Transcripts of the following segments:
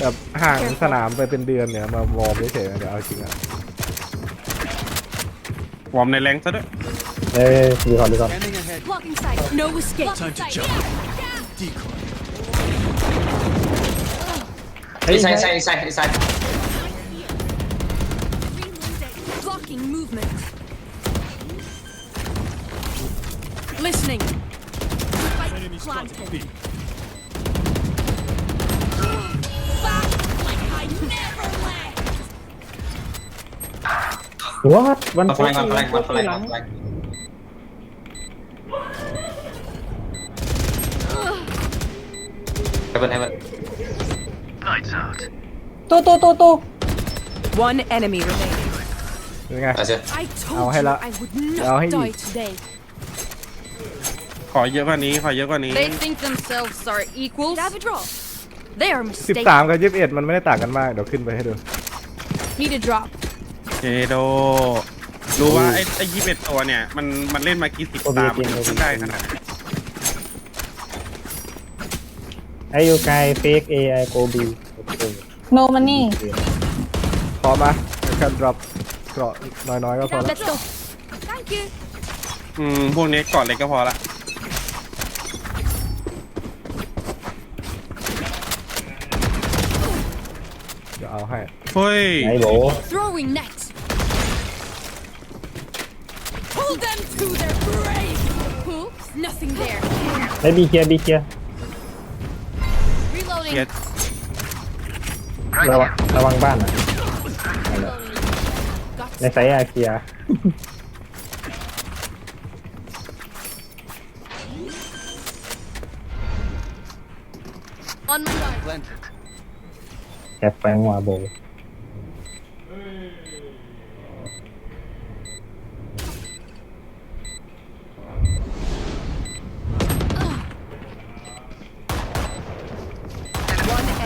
แบบห่างสนามไปเป็นเดือนเนี่ย มาวอร์มเฉยๆเดี๋ยวเอาจริงอะวอร์มในแรงซะด้วยเอ้ยดีก่อนดีก่อน Scanning ahead. Blocking sight. No escape. Time to jump. Decoy. Inside, inside, inside, inside. Blocking movement. Listening. Enemy spotted. Planted. วัดวัน One flank, one flank, one flank, หลัง one flank. Heaven, heaven. ตู้ตู้ตู้ตู้ One enemy remaining. ยังไง That's it. I told Ao you hay là- I would Ao not hay gì? die today. ขอเยอะกว่านี้ ขอเยอะกว่านี้ They think themselves are equals. Have a drop. They are สิบ mistaken. สามกับยี่สิบเอ็ดมันไม่ได้ต่างกันมาก เดี๋ยวขึ้นไปให้ดู Need a drop. เจโด รู้ว่าไอ้ไอ้ยี่สิบเอ็ดตัวเนี่ย มันมันเล่นมากี่สิบตามมันถึงได้ขนาดนั้นไอยูไกเฟกเอไอโกบีโนมันนี่พร้อมไหมแค่ดรอปเกราะน้อยๆก็พอแล้ว Let's go. Thank you. อืม พวกนี้ก่อนเลยก็พอละเดี๋ยวเอาให้ เฮ้ย ไอโบ Throwing net. nothing there. ไอบีเคลียร์บีเคลียร์ Reloading. เกียร์ ระวังระวังบ้านนะ Reloading. ในไซต์อาเคลียร์ On my right. Planted. แคปแฟงวาโบ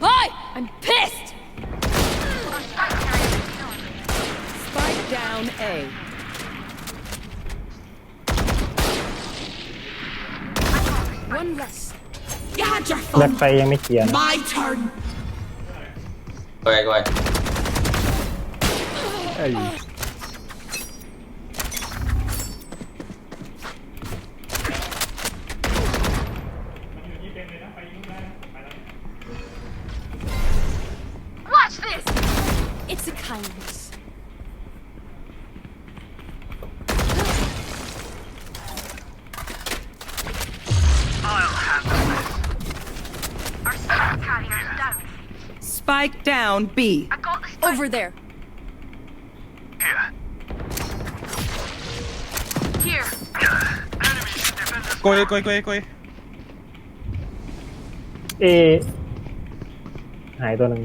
B. Hi! I'm pissed! Spike down A. One less. You had your แบ็ค fun. ไซต์ยังไม่เคลียร์นะ My turn. Go ahead, go ahead. ไอ้ It's a kindness. Spike down B. Over there. Here. โกยโกยโกยโกย เอหายตัวหนึ่ง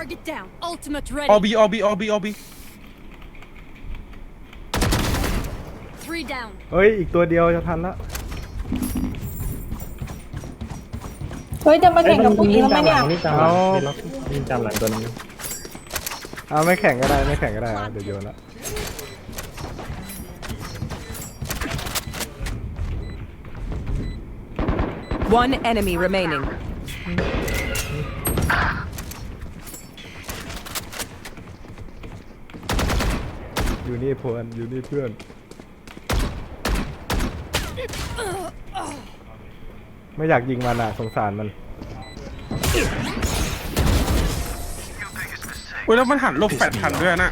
Target down. Ultimate อ ready. อบีออบีออบีออบี Three down. เฮ้ย อีกตัวเดียวจะทันละ เฮ้ย จะมาแข่งกับพวกนี้วิ่ทำไมตามหเนี่ลัยงวิ่งตามหลังวิ่งล็อกวิ่งตามหลังตัวนึงเอาไม่แข่งก็ได้ไม่แข่งก็ได้เอาเดี๋ยวโยนละ One enemy remaining. อยู่นี่เพื่อนอยู่นี่เพื่อน ไม่อยากยิงมันอะสงสารมันเฮ้ยแล้วมันหันลบแปดทันด้วยนะ